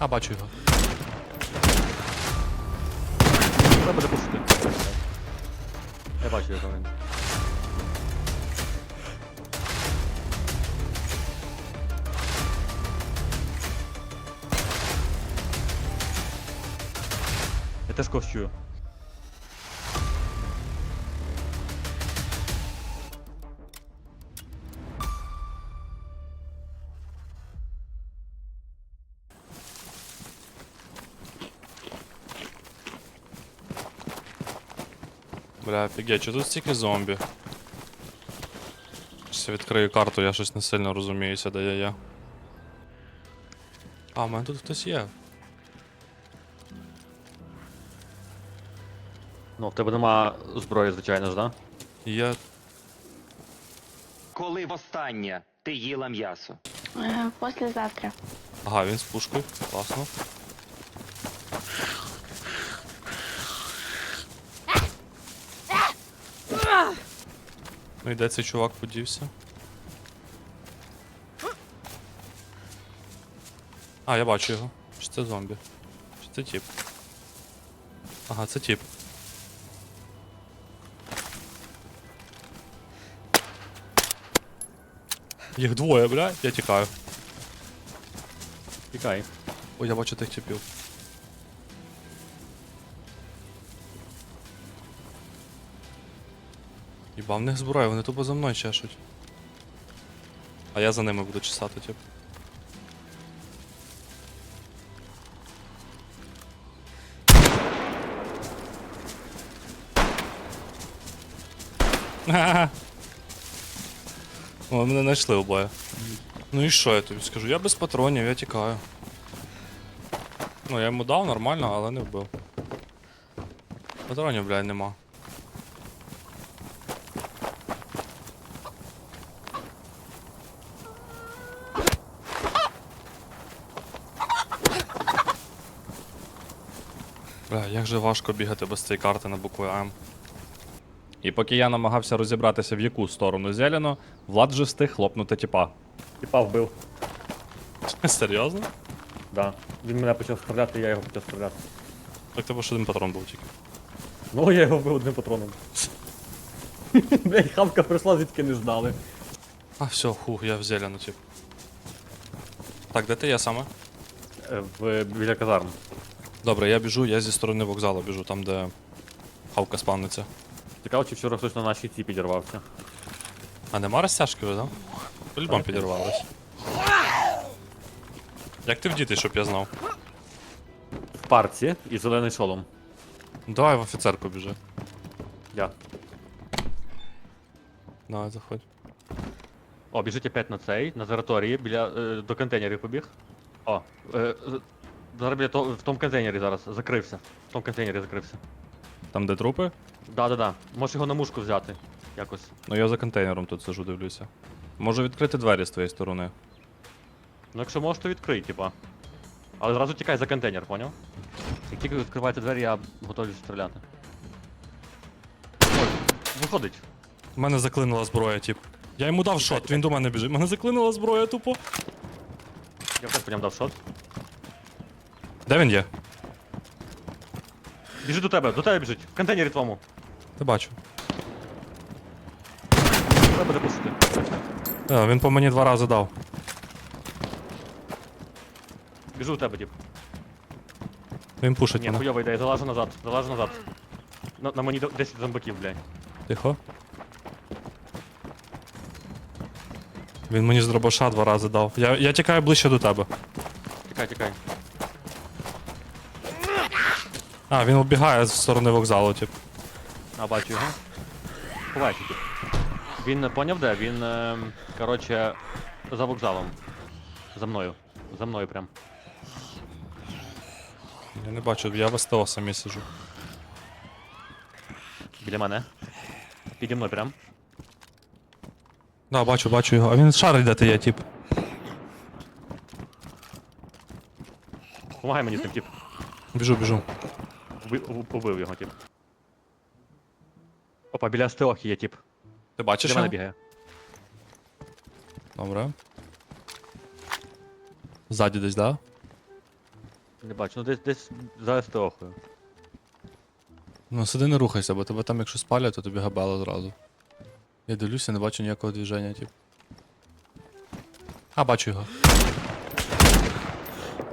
А, бачу його. Треба буде пушити. Я бачу його він. Я теж когось чую. Бля, офігеть, чи тут стільки зомбі? Щось я відкрию карту, я щось не сильно розуміюся, де я є. А, у мене тут хтось є. Ну, в тебе нема зброї, звичайно ж, да? Є. Коли востаннє ти їла м'ясо? Е, Послезавтра. Ага, він з пушкою. Класно. Ну і де цей чувак подівся? А, я бачу його. Чи це зомбі? Чи це тіп? Ага, це тіп. Їх двоє, бля, я тікаю. Тікай. Ой, я бачу тих типів. Їба, в них зброя, вони тупо за мною чешуть. А я за ними буду чесати, тип. О, мене знайшли обоє. Ну і що я тобі скажу? Я без патронів, я тікаю. Ну, я йому дав нормально, але не вбив. Патронів, блядь, нема. Бля, як же важко бігати без цієї карти на букву М. І поки я намагався розібратися, в яку сторону зелено, Влад вже встиг хлопнути тіпа. Тіпа вбив. Серйозно? Да. Він мене почав справляти, я його почав справляти. Так тебе ж один патрон був тільки. Ну, я його вбив одним патроном. Блять, хавка прийшла, звідки не ждали. А, все, хух, я в зелену, тип. Так, де ти я саме? Е, В, біля казарм. Добре, я біжу, я зі сторони вокзалу біжу, там, де хавка спавниться. Цікаво, чи вчора хтось на нашій ці підірвався. А нема розтяжки, ви, да? По-любому підірвались. Як ти вдіти, щоб я знав? В парці і зелений шолом. Давай в офіцерку біжи. Я. Давай, заходь. О, біжить опять на цей, на території, біля е, до контейнерів побіг. О, е, зараз біля того, в тому контейнері зараз закрився. В тому контейнері закрився. Там, де трупи? Да-да-да. Можеш його на мушку взяти. Якось. Ну я за контейнером тут сижу, дивлюся. Можу відкрити двері з твоєї сторони. Ну якщо можеш, то відкрий, типа. Але зразу тікай за контейнер, поняв? Як тільки відкриваєте двері, я готовий стріляти. Ой, виходить. У мене заклинила зброя, тип. Я йому дав шот, він до мене біжить. Мене заклинила зброя тупо. Я теж по ньому дав шот. Де він є? Біжить до тебе, до тебе біжить. В контейнері твому. Ти бачу. Треба пушити. А, він по мені два рази дав. Біжу до тебе, діп. Він пушить Ні, мене. хуйова ідея, залажу назад, залажу назад. На, на мені до- 10 зомбаків, блядь. Тихо. Він мені з дробаша два рази дав. Я, я тікаю ближче до тебе. Тікай, тікай. А, він оббігає з сторони вокзалу, тип. А, бачу його. Ховайся, тіп. Він е, поняв де? Він, е, короче, за вокзалом. За мною. За мною прям. Я не бачу, я в СТО самі сижу. Біля мене. Піді мною прям. Да, бачу, бачу його. А він шарить, де ти є, тип. Помагай мені з тим, тіп. Біжу, біжу. Уби- Убив його, тіп. Опа, біля Стеохи є тіп. Ти бачиш Біля мене його? бігає. Добре. Ззаді десь, да? Не бачу, ну десь десь за СТОхою. Ну, сиди не рухайся, бо тебе там якщо спалять, то тобі габело зразу. Я дивлюся, не бачу ніякого движення, тип. А, бачу його.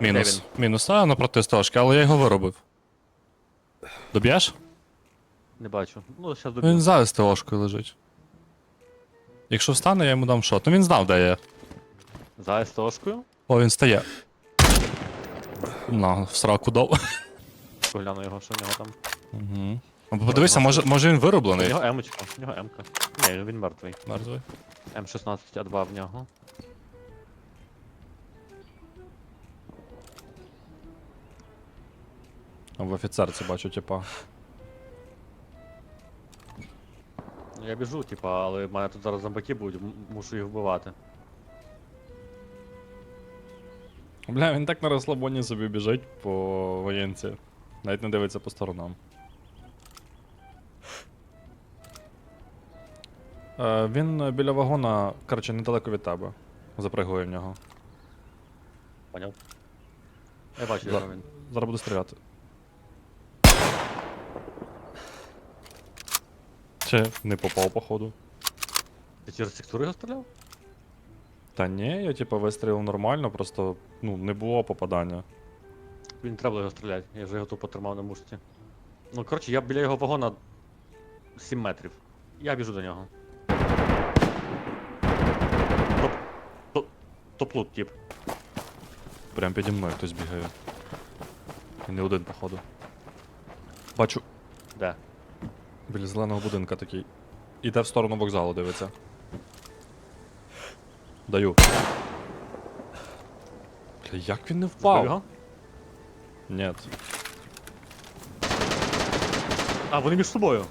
Мінус. Мінус. А, напроти стежки, але я його виробив. Доб'єш? Не бачу. Ну, зараз Ну, доб'ю. Він за СТОшкою лежить. Якщо встане, я йому дам шот. Ну він знав, де я. За СТОшкою. О, він стає. На, в сраку дав. Погляну його, що в нього там. Угу. Подивися, може, може він У вироблений. нього емочка, у нього емка. Ні, він мертвий. Мертвий. М16 А2 в нього. В офіцерці бачу, типа. Ну я біжу, типа, але в мене тут зараз зомбаки будуть, м- мушу їх вбивати. Бля, він так на розслабоні собі біжить по воєнці. Навіть не дивиться по сторонам. Е, він е, біля вагона, коротше, недалеко від тебе. Запригує в нього. Поняв? Я бачу, Да. його він. Зараз буду стріляти. Чи не попав, походу. Ти через текстури його стріляв? Та ні, я типу вистрілив нормально, просто ну, не було попадання. Він треба було його стріляти, я вже його тупо тримав на мушці. Ну, коротше, я біля його вагона 7 метрів. Я біжу до нього. Топ. Топ. Топлут, тип. Прям піді мною хтось бігає. І не один, походу. Бачу, Де? Біля зеленого будинка такий. Іде в сторону вокзалу, дивиться. Даю. Бля, як він не впав? Ні. А, вони між собою.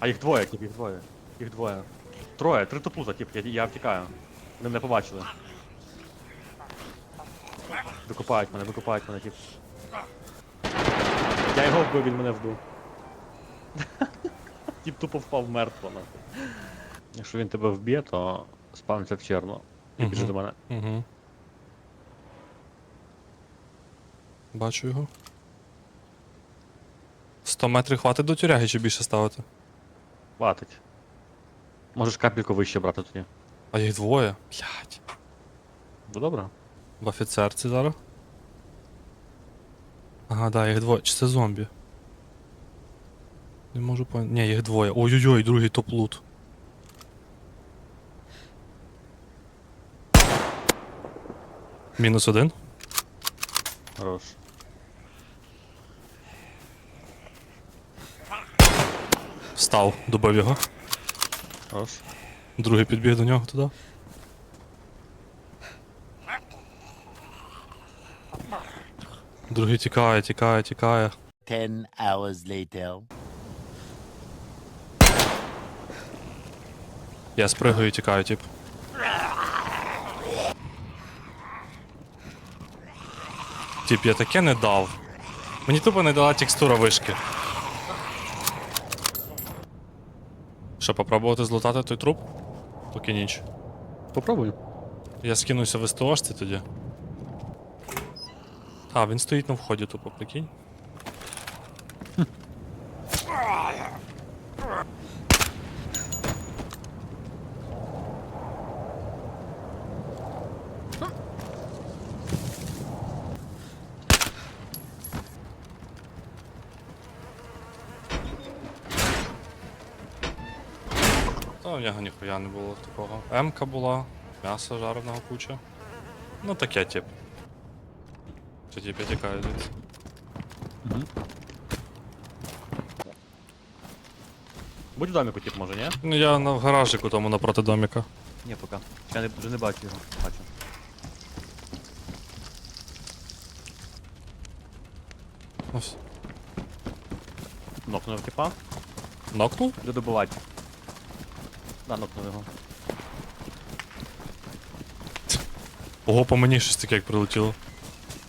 А їх двоє, тип, їх двоє. Їх двоє. Троє, три топлута, тип, я, я втікаю. Вони мене побачили. Викопають мене, викопають мене, тип. Я його вбив, він мене вбив. Тип тупо впав мертво. нахуй. Якщо він тебе вб'є, то спавниться в черну. І біжи до мене. Угу. Бачу його. 100 метрів хватить до тюряги чи більше ставити? Хватить. Можеш капельку вище брати тоді. А їх двоє. Блять. Ну добре. В офіцерці зараз. Ага, да, їх двоє. Чи це зомбі? Не можу поняти. Ні, їх двоє. Ой-ой-ой, другий топ-лут. Мінус один. Хорош. Встав, добив його. Хорош. Другий підбіг до нього туди. Другий тікає, тікає, тікає. Ten hours later. Я спригаю і тікаю, тип. Тип, я таке не дав. Мені тупо не дала текстура вишки. Що, попробувати злутати той труп? Поки ніч. Попробуй. Я скинуся в СТОшці тоді. А, він стоїть на вході, тупо, прикинь. Та у нього ніхуя не було такого. М-ка була, м'ясо жареного куча. Ну таке, тип. Я тікаю звідси. Будь в доміку, тип, може, ні? Ну я на в гаражику тому напроти доміка. Ні, поки. Я не, вже не бачу його. Бачу. Ось. Нокнув типа. Нокнув? Буде добивати. Да, нокнув його. Ого, по мені щось таке як прилетіло.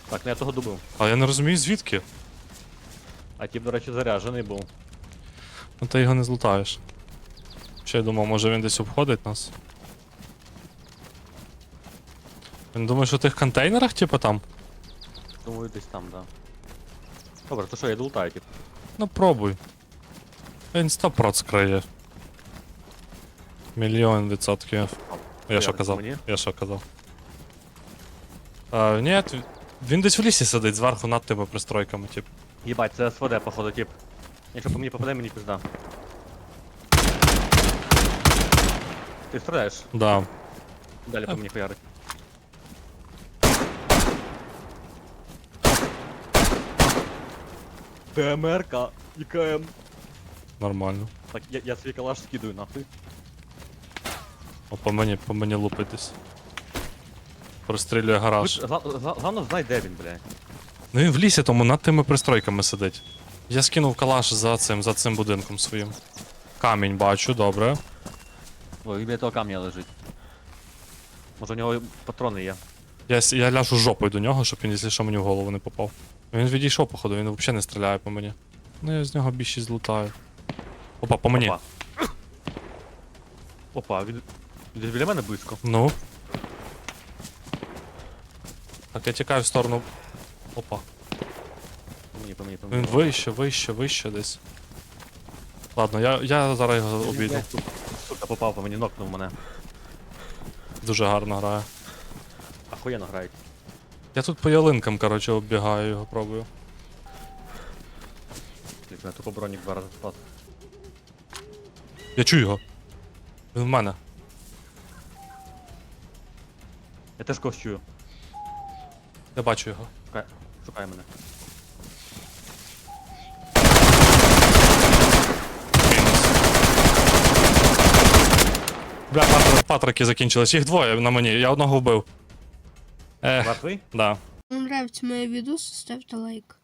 Так, ну я того добив. Але я не розумію звідки. А тип, до речі, заряджений був. Ну ти його не злутаєш. Ще я думав, може він десь обходить нас. Він думає, що в тих контейнерах, типу там? Думаю, десь там, да. Добре, то що, я долутаю, тип. Ну пробуй. Він 100% скриє. Мільйон відсотків. Я що казав? мені? Я що казав? А, ні, він- десь в лісі сидить зверху над тими пристройками, тип. Єбать, це СВД, походу, тип. Якщо по мені попаде, мені пизда. Ти стріляєш? Да. Далі по мені хуярить. ПМРК, ІКМ. Нормально. Так, я, я свій калаш скидую нахуй. О, по мені, по мені лупить десь. Прострілює гараж. Гла- гла- Главное знай, де він, блядь. Ну він в лісі, тому над тими пристройками сидить. Я скинув калаш за цим, за цим будинком своїм. Камінь бачу, добре. Ой, біля того камня лежить. Може у нього патрони є. Я, с- я ляжу жопою до нього, щоб він, якщо що, мені в голову не попав. Він відійшов, походу, він взагалі не стріляє по мені. Ну я з нього більшість злутаю. Опа, по мені. Опа. Опа, він десь біля мене близько. Ну. Так, я тікаю в сторону. Опа. По мені, по мені, по Він мені. вище, вище, вище десь. Ладно, я, я зараз його обійду. Сука, попав по мені, нокнув мене. Дуже гарно грає. Ахуєнно грають. Я тут по ялинкам, коротше, оббігаю його, пробую. Блядь, тупо бронік два рази спас. Я чую його. Він в мене. Я теж когось чую. Я бачу його. Шукай, шукай мене. Бля, патр- патрики закінчились. Їх двоє на мені, я одного вбив. Ех, Мертвий? да. Вам нравится мои видосы, ставьте лайк.